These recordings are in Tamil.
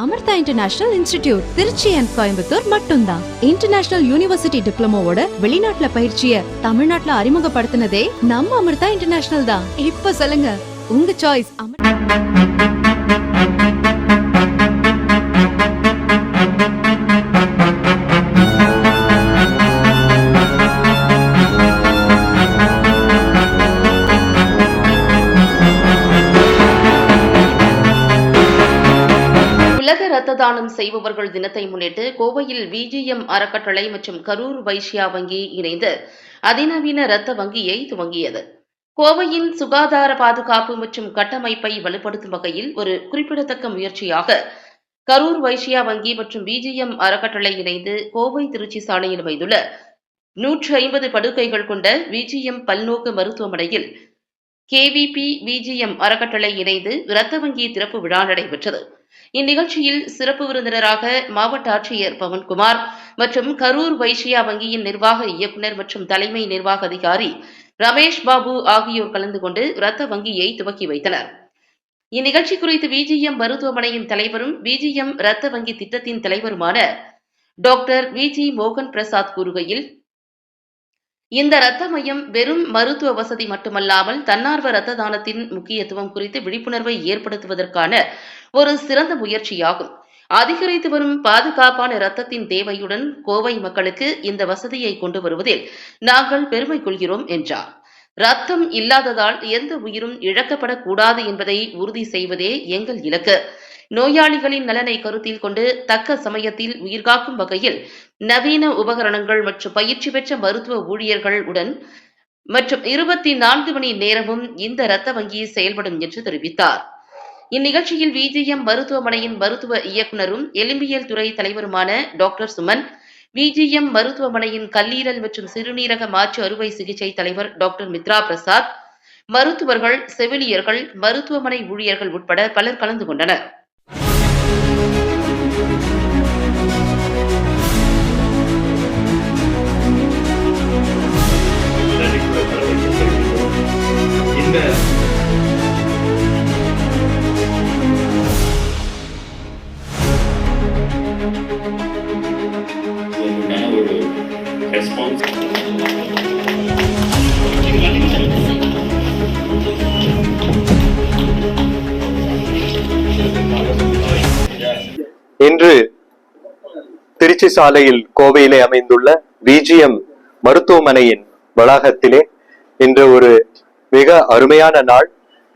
Amrita international institute Tiruchi and Coimbatore மட்டும்தான். இன்டர்நேஷனல் யூனிவர்சிட்டி டிப்ளமோவோட வெளிநாட்டுல பயிற்சிய தமிழ்நாட்டுல அறிமுகப்படுத்தினதே நம்ம அமிர்தா இன்டர்நேஷனல் தான். இப்ப சொல்லுங்க. உங்க சாய்ஸ் அமிர்தா ரத்த தானம் செய்பவர்கள் தினத்தை முன்னிட்டு கோவையில் விஜிஎம் அறக்கட்டளை மற்றும் கரூர் வைஷ்யா வங்கி இணைந்து அதிநவீன ரத்த வங்கியை துவங்கியது. கோவையின் சுகாதார பாதுகாப்பு மற்றும் கட்டமைப்பை வலுப்படுத்தும் வகையில் ஒரு குறிப்பிடத்தக்க முயற்சியாக கரூர் வைஷ்யா வங்கி மற்றும் பிஜிஎம் அறக்கட்டளை இணைந்து கோவை திருச்சி சாலையில் அமைந்துள்ள நூற்றி ஐம்பது படுக்கைகள் கொண்ட விஜிஎம் பல்நோக்கு மருத்துவமனையில் கேவிபி விஜிஎம் அறக்கட்டளை இணைந்து இரத்த வங்கி திறப்பு விழா நடைபெற்றது. இந்நிகழ்ச்சியில் சிறப்பு விருந்தினராக மாவட்ட ஆட்சியர் பவன்குமார் மற்றும் கரூர் வைஷ்யா வங்கியின் நிர்வாக இயக்குநர் மற்றும் தலைமை நிர்வாக அதிகாரி ரமேஷ் பாபு ஆகியோர் கலந்து கொண்டு ரத்த வங்கியை துவக்கி வைத்தனர். இந்நிகழ்ச்சி குறித்து விஜிஎம் மருத்துவமனையின் தலைவரும் விஜிஎம் ரத்த வங்கி திட்டத்தின் தலைவருமான டாக்டர் விஜி மோகன் பிரசாத் கூறுகையில் இந்த இரத்த மையம் வெறும் மருத்துவ வசதி மட்டுமல்லாமல் தன்னார்வ இரத்த தானத்தின் முக்கியத்துவம் குறித்து விழிப்புணர்வை ஏற்படுத்துவதற்கான ஒரு சிறந்த முயற்சியாகும். அதிகரித்து வரும் பாதுகாப்பான இரத்தத்தின் தேவையுடன் கோவை மக்களுக்கு இந்த வசதியை கொண்டு வருவதில் நாங்கள் பெருமை கொள்கிறோம் என்றார். ரத்தம் இல்லாததால் எந்த உயிரும் இழக்கப்படக்கூடாது என்பதை உறுதி செய்வதே எங்கள் இலக்கு. நோயாளிகளின் நலனை கருத்தில் கொண்டு தக்க சமயத்தில் உயிர்காக்கும் வகையில் நவீன உபகரணங்கள் மற்றும் பயிற்சி பெற்ற மருத்துவ ஊழியர்கள் உடன் மற்றும் இருபத்தி நான்கு மணி நேரமும் இந்த இரத்த வங்கி செயல்படும் என்று தெரிவித்தார். இந்நிகழ்ச்சியில் விஜிஎம் மருத்துவமனையின் மருத்துவ இயக்குனரும் எலும்பியல் துறை தலைவருமான டாக்டர் சுமன் விஜிஎம் மருத்துவமனையின் கல்லீரல் மற்றும் சிறுநீரக மாற்று அறுவை சிகிச்சை தலைவர் டாக்டர் மித்ரா பிரசாத் மருத்துவர்கள் செவிலியர்கள் மருத்துவமனை ஊழியர்கள் உட்பட பலர் கலந்து கொண்டனர். திருச்சி சாலையில் கோவையிலே அமைந்துள்ள விஜிஎம் மருத்துவமனையின் வளாகத்திலே இன்று ஒரு மிக அருமையான நாள்.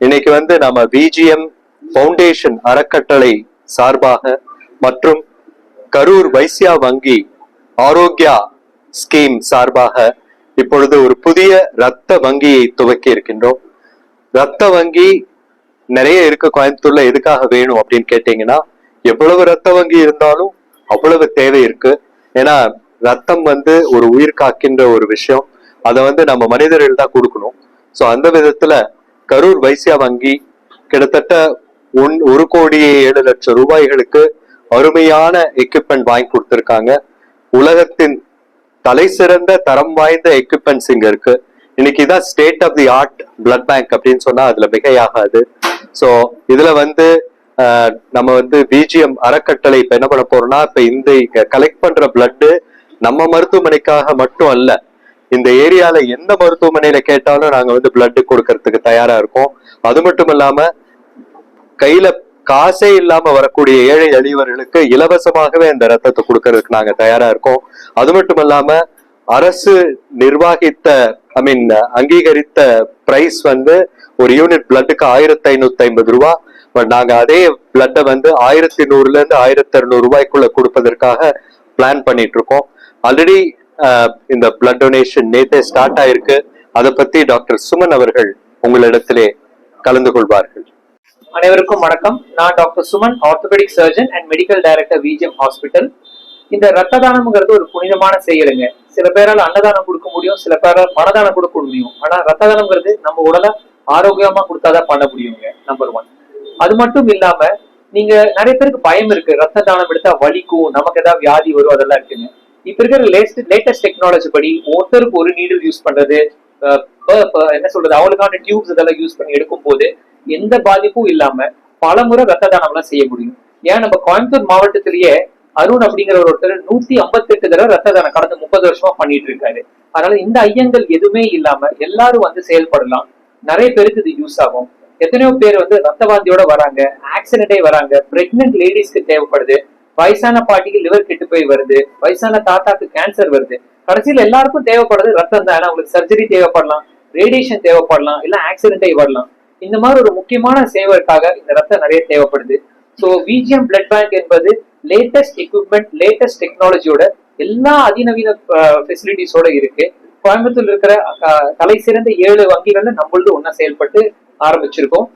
இன்னைக்கு வந்து நம்ம விஜிஎம் பவுண்டேஷன் அறக்கட்டளை சார்பாக மற்றும் கரூர் வைசியா வங்கி ஆரோக்கியா ஸ்கீம் சார்பாக இப்பொழுது ஒரு புதிய ரத்த வங்கியை துவக்கி இருக்கின்றோம். ரத்த வங்கி நிறைய இருக்க கோயம்புத்தூர்ல எதுக்காக வேணும் அப்படின்னு கேட்டீங்கன்னா எவ்வளவு ரத்த வங்கி இருந்தாலும் அவ்வளவு தேவை இருக்கு. ஏன்னா ரத்தம் வந்து ஒரு உயிர் காக்கின்ற ஒரு விஷயம். அதை வந்து நம்ம மனிதர்கள் தான் கொடுக்கணும். ஸோ அந்த விதத்துல கரூர் வைசியா வங்கி கிட்டத்தட்ட ஒன் ஒரு கோடி ஏழு லட்சம் ரூபாய்களுக்கு அருமையான எக்யூப்மெண்ட் வாங்கி கொடுத்துருக்காங்க. உலகத்தின் தலை சிறந்த தரம் வாய்ந்த எக்யூப்மெண்ட்ஸ் இங்க இருக்கு. இன்னைக்கு தான் state of the art blood bank அப்படின்னு சொன்னா அதுல மிகையாகாது. ஸோ இதுல வந்து நம்ம வந்து பிஜிஎம் அறக்கட்டளை இப்ப என்ன பண்ண போறோம்னா இப்ப இந்த கலெக்ட் பண்ற பிளட்டு நம்ம மருத்துவமனைக்காக மட்டும் அல்ல இந்த ஏரியால எந்த மருத்துவமனையில கேட்டாலும் நாங்க வந்து பிளட் கொடுக்கறதுக்கு தயாரா இருக்கோம். அது மட்டும் இல்லாம கையில காசே இல்லாம வரக்கூடிய ஏழை எளியவர்களுக்கு இலவசமாகவே அந்த ரத்தத்தை கொடுக்கறதுக்கு நாங்க தயாரா இருக்கோம். அது மட்டும் இல்லாம அரசு நிர்வாகித்த ஐ மீன் அங்கீகரித்த பிரைஸ் வந்து ஒரு யூனிட் பிளட்டுக்கு ஆயிரத்தி ஐநூத்தி ஐம்பது ரூபா. பட் நாங்க அதே பிளட்டை வந்து ஆயிரத்தி நூறுல இருந்து ஆயிரத்தி அறுநூறு ரூபாய்க்குள்ள கொடுப்பதற்காக பிளான் பண்ணிட்டு இருக்கோம். ஆல்ரெடி இந்த பிளட் டொனேஷன் நேத்தே ஸ்டார்ட் ஆயிருக்கு. அதை பத்தி டாக்டர் சுமன் அவர்கள் உங்களிடத்திலே கலந்து கொள்வார்கள். அனைவருக்கும் வணக்கம். நான் doctor Suman orthopaedic surgeon and medical director VGM hospital இந்த ரத்த தானம்ங்கிறது ஒரு புனிதமான செயலுங்க. சில பேரால் அன்னதானம் கொடுக்க முடியும் சில பேரால் பணதானம் கொடுக்க முடியும். ஆனா ரத்த தானம்ங்கிறது நம்ம உடலை ஆரோக்கியமா கொடுத்தாதான் பண்ண முடியுங்க நம்பர் ஒன் அது மட்டும் இல்லாம நீங்க நிறைய பேருக்கு பயம் இருக்கு. ரத்த தானம் எடுத்தா வலிக்கும் நமக்கு ஏதாவது வியாதி வரும் அதெல்லாம் இருக்குங்க இப்ப இருக்கிற லேட்டஸ்ட் லேட்டஸ்ட் டெக்னாலஜி படி ஒருத்தருக்கு ஒரு நீடில் யூஸ் பண்றது என்ன சொல்றது அவளுக்கான டியூப்ஸ் இதெல்லாம் யூஸ் பண்ணி எடுக்கும் போது எந்த பாதிப்பும் இல்லாம பல முறை ரத்த தானம்லாம் செய்ய முடியும். ஏன் நம்ம கோயம்புத்தூர் மாவட்டத்திலேயே அருண் அப்படிங்கிற ஒருத்தர் நூத்தி ஐம்பத்தி எட்டு தடவை ரத்த தானம் கடந்த முப்பது வருஷமா பண்ணிட்டு இருக்காரு. அதனால இந்த ஐயங்கள் எதுவுமே இல்லாம எல்லாரும் வந்து செயல்படலாம். நிறைய பேருக்கு இது யூஸ் ஆகும். எத்தனையோ பேர் வந்து ரத்த வாந்தியோட வராங்க ஆக்சிடென்டே வராங்க. பிரெக்னென்ட் லேடிஸ்க்கு தேவைப்படுது. வயசான பாட்டிக்கு லிவர் கெட்டு போய் வருது. வயசான தாத்தாக்கு கேன்சர் வருது. கடைசியில் எல்லாருக்கும் தேவைப்படுறது ரத்தம் தான். ஏன்னா உங்களுக்கு சர்ஜரி தேவைப்படலாம் ரேடியேஷன் தேவைப்படலாம் இல்ல ஆக்சிடென்டே வரலாம். இந்த மாதிரி ஒரு முக்கியமான சேவைக்காக இந்த ரத்தம் நிறைய தேவைப்படுது. ஸோ விஜிஎம் பிளட் பேங்க் என்பது லேட்டஸ்ட் எக்யூப்மெண்ட் லேட்டஸ்ட் டெக்னாலஜியோட எல்லா அதிநவீன ஃபெசிலிட்டிஸோட இருக்கு. கோயம்புத்தூர் இருக்கிற தலை சிறந்த ஏழு வங்கிகள்ல நம்மளது ஒன்னா செயல்பட்டு ஆரம்பிச்சிருக்கோம்.